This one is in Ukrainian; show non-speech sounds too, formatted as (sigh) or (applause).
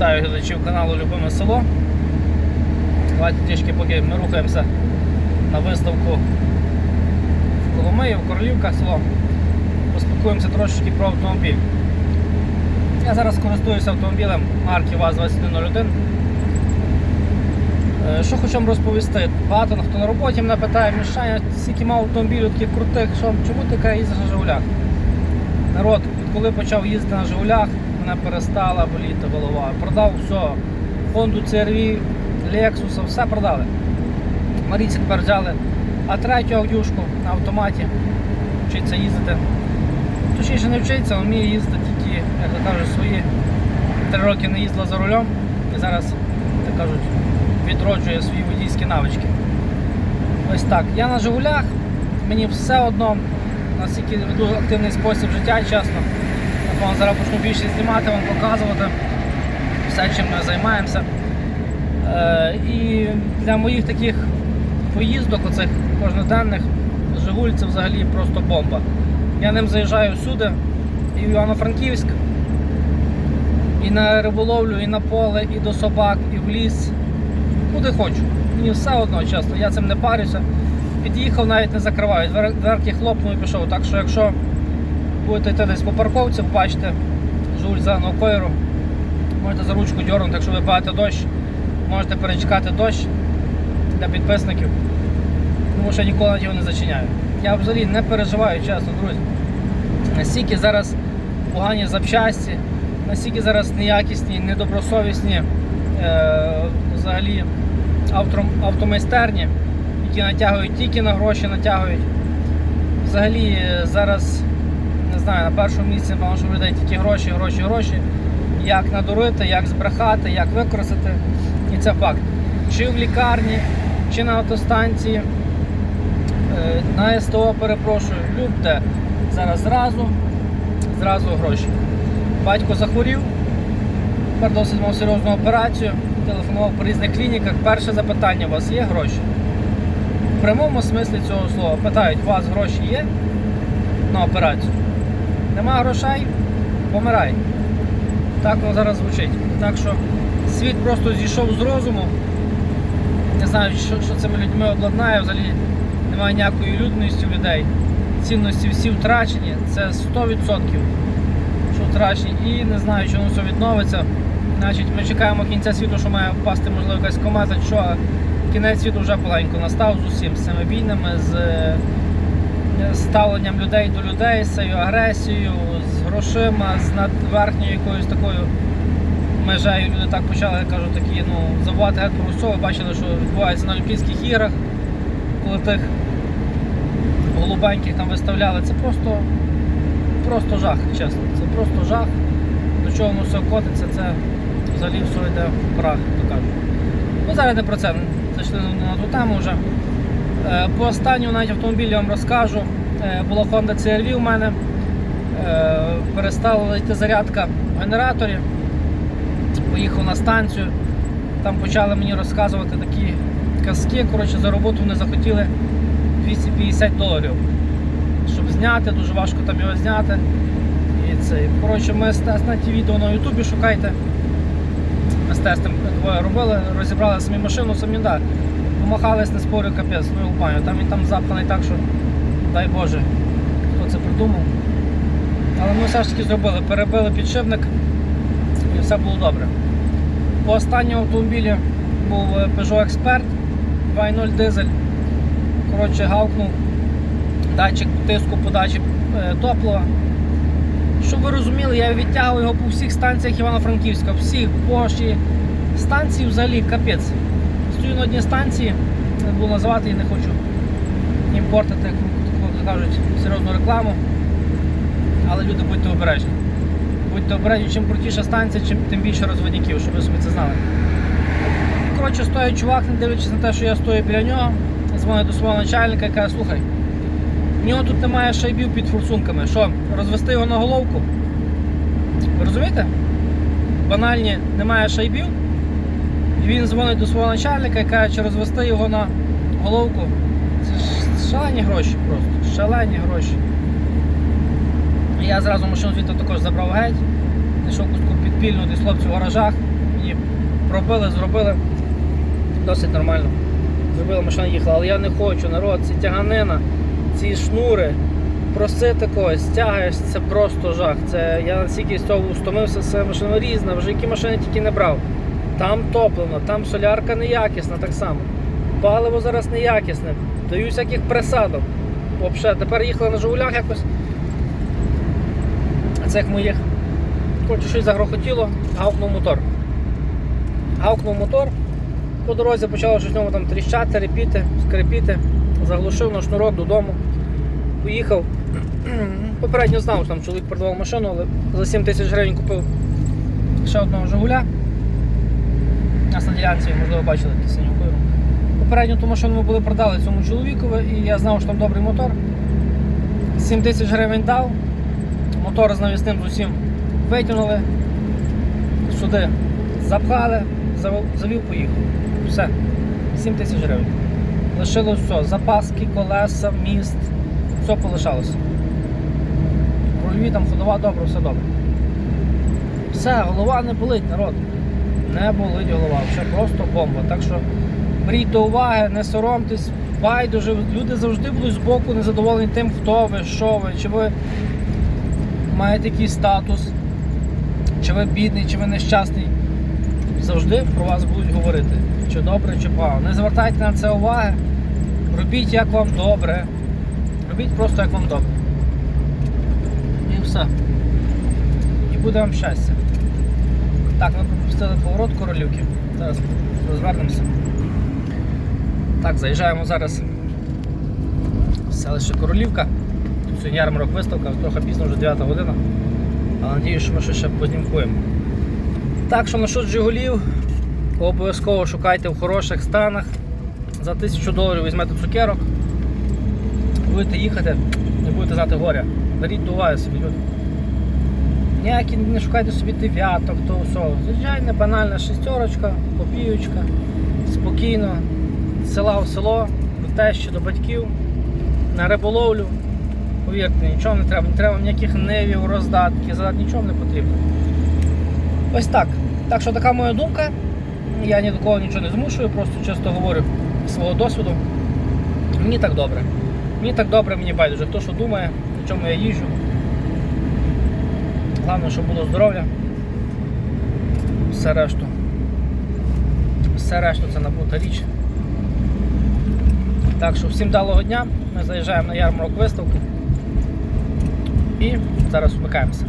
Вітаю глядачів каналу Любиме село. Давайте трішки поки ми рухаємося на виставку в Коломиї, в Королівка село. Поспілкуємося трошечки про автомобіль. Я зараз користуюся автомобілем марки ВАЗ-2101. Е, Що хочу вам розповісти? Багато хто на роботі мене питає, Мішаня, скільки мав автомобілів таких крутих, що, чому ти їздиш на Жигулях? Народ, відколи почав їздити на Жигулях, мене перестала боліти голова. Продав все. Honda CR-V, Lexus, все продали. Маріці тепер взяли. А третю аудюшку на автоматі. Вчиться їздити. Точніше не вчиться, вміє їздити тільки, як то кажуть, свої три роки не їздила за рулем і зараз, так кажуть, відроджує свої водійські навички. Ось так. Я на Жигулях, мені все одно, наскільки веду активний спосіб життя, чесно. Вам зараз почну більше знімати, вам показувати все, чим ми займаємося. Е, і для моїх таких поїздок, оцих кожноденних, Жигуль це взагалі просто бомба. Я ним заїжджаю всюди, і в Івано-Франківськ, і на риболовлю, і на поле, і до собак, і в ліс. Куди хочу. Мені все одно, чесно, я цим не парюся. Під'їхав, навіть не закриваю. Двер- Дверки хлопнув і пішов. Так що якщо будете йти десь по парковці, побачите жуль зеленого кольору, можете за ручку дьорнути, якщо ви бачите дощ, можете перечекати дощ для підписників. Тому що я ніколи його не зачиняю. Я взагалі не переживаю, чесно, друзі. Настільки зараз погані запчасті, настільки зараз неякісні, недобросовісні е, взагалі авто, автомайстерні, які натягують тільки на гроші, натягують. Взагалі е, зараз знаю, на першому місці, що людей тільки гроші, гроші, гроші. Як надурити, як збрехати, як використати. І це факт. Чи в лікарні, чи на автостанції, е, на СТО перепрошую, любте зараз зразу, зразу гроші. Батько захворів, тепер досить мав серйозну операцію, телефонував по різних клініках. Перше запитання: у вас є гроші? В прямому смислі цього слова питають, у вас гроші є на операцію? Нема грошей, помирай. Так воно зараз звучить. Так що світ просто зійшов з розуму. Не знаю, що, що цими людьми обладнає, взагалі немає ніякої людності у людей. Цінності всі втрачені, це 100%, що втрачені. І не знаю, воно все відновиться. Значить, ми чекаємо кінця світу, що має впасти, можливо, якась комета, що кінець світу вже поленько настав з усім, з цими війнами, з е, ставленням людей до людей, з цією агресією, з грошима, з надверхньою якоюсь такою межею. Люди так почали, я кажу, такі, ну, забувати геть про все. Бачили, що відбувається на Олімпійських іграх, коли тих голубеньких там виставляли. Це просто, просто жах, чесно. Це просто жах. До чого воно все котиться, це взагалі все йде в прах, то кажуть. Ну зараз не про це, зайшли на ту тему вже. Е, По останньому навіть автомобілі я вам розкажу. Е, Була Honda CR-V у мене. Е, Перестала йти зарядка в генераторі. Поїхав на станцію. Там почали мені розказувати такі казки. Коротше, за роботу вони захотіли 250 доларів. Щоб зняти, дуже важко там його зняти. І це, коротше, ми ті відео на Ютубі шукайте. Ми з двоє робили, розібрали самі машину, самі да. Помахались, не спорю, капець, ну і. Там він там запханий так, що дай Боже, хто це придумав. Але ми все ж таки зробили, перебили підшипник і все було добре. По останньому автомобілі був е, Peugeot Expert 2.0 дизель. Коротше, гавкнув датчик тиску подачі е, топлива. Щоб ви розуміли, я відтягую його по всіх станціях Івано-Франківська, всіх, Боші, станції взагалі капець. Стою на одній станції, не буду називати і не хочу імпортити, як кажуть, серйозну рекламу. Але люди будьте обережні. Будьте обережні, чим крутіша станція, чим тим більше розводників, щоб ви собі це знали. Коротше, стоїть чувак, не дивлячись на те, що я стою біля нього, дзвонить до свого начальника і каже, слухай, в нього тут немає шайбів під форсунками. Що, розвести його на головку? Ви розумієте? Банальні немає шайбів. І він дзвонить до свого начальника і каже, розвести його на головку. Це ж шалені гроші просто. Шалені гроші. І Я зразу машину звідти також забрав геть, знайшов кустку підпільну десь хлопців в гаражах, її пробили, зробили досить нормально. Зробила машина їхала, але я не хочу, народ, ці тяганина, ці шнури, просити когось, стягаєш, це просто жах. Це я настільки з цього стомився, це машина різна, вже які машини тільки не брав. Там топлено, там солярка неякісна так само. Паливо зараз неякісне, дають всяких присадок. Взагалі, тепер їхали на Жигулях якось. Цих моїх. Коротше, щось загрохотіло, гавкнув мотор. Гавкнув мотор, по дорозі почало щось в ньому там тріщати, репіти, скрипіти, заглушив на шнурок додому, поїхав. (clears throat) Попередньо знав, що там чоловік продавав машину, але за 7 тисяч гривень купив ще одного Жигуля. Нас на ділянці, можливо, бачили такі синю кою. Попередню ту машину ми були продали цьому чоловікові, і я знав, що там добрий мотор. 7 тисяч гривень дав, мотор з навісним з усім витягнули, сюди запхали, завів, поїхав. Все. 7 тисяч гривень. Лишилось все. Запаски, колеса, міст, все полишалося. Рульові там ходова добре, все добре. Все, голова не болить, народ. Не болить голова, все просто бомба. Так що беріть до уваги, не соромтесь, байдуже, люди завжди будуть збоку незадоволені тим, хто ви, що ви, чи ви маєте якийсь статус, чи ви бідний, чи ви нещасний. Завжди про вас будуть говорити, чи добре, чи погано. Не звертайте на це уваги. Робіть як вам добре. Робіть просто як вам добре. І все. І буде вам щастя. Так, ми пропустили поворот королівки. Зараз розвернемося. Так, заїжджаємо зараз в селище Королівка. Тут сьогодні ярмарок виставка, трохи пізно вже 9 година. Але надію, що ми щось ще познімкуємо. Так що насчет Жигулів обов'язково шукайте в хороших станах. За 1000 доларів візьмете цукерок. Будете їхати, не будете знати горя. Беріть до уваги собі, люди. Ніякі не шукайте собі дев'яток, то все. Звичайна банальна шестерочка, копійочка, спокійно, села в село, до тещі, до батьків, на риболовлю. Повірте, нічого не треба, не треба ніяких невів, роздатки, задат, нічого не потрібно. Ось так. Так що така моя думка. Я ні до кого нічого не змушую, просто чисто говорю свого досвіду. Мені так добре. Мені так добре, мені байдуже. Хто що думає, на чому я їжджу. Головне, щоб було здоров'я. Все решту. Все решту це набута річ. Так що всім далого дня. Ми заїжджаємо на ярмарок виставку і зараз вмикаємося.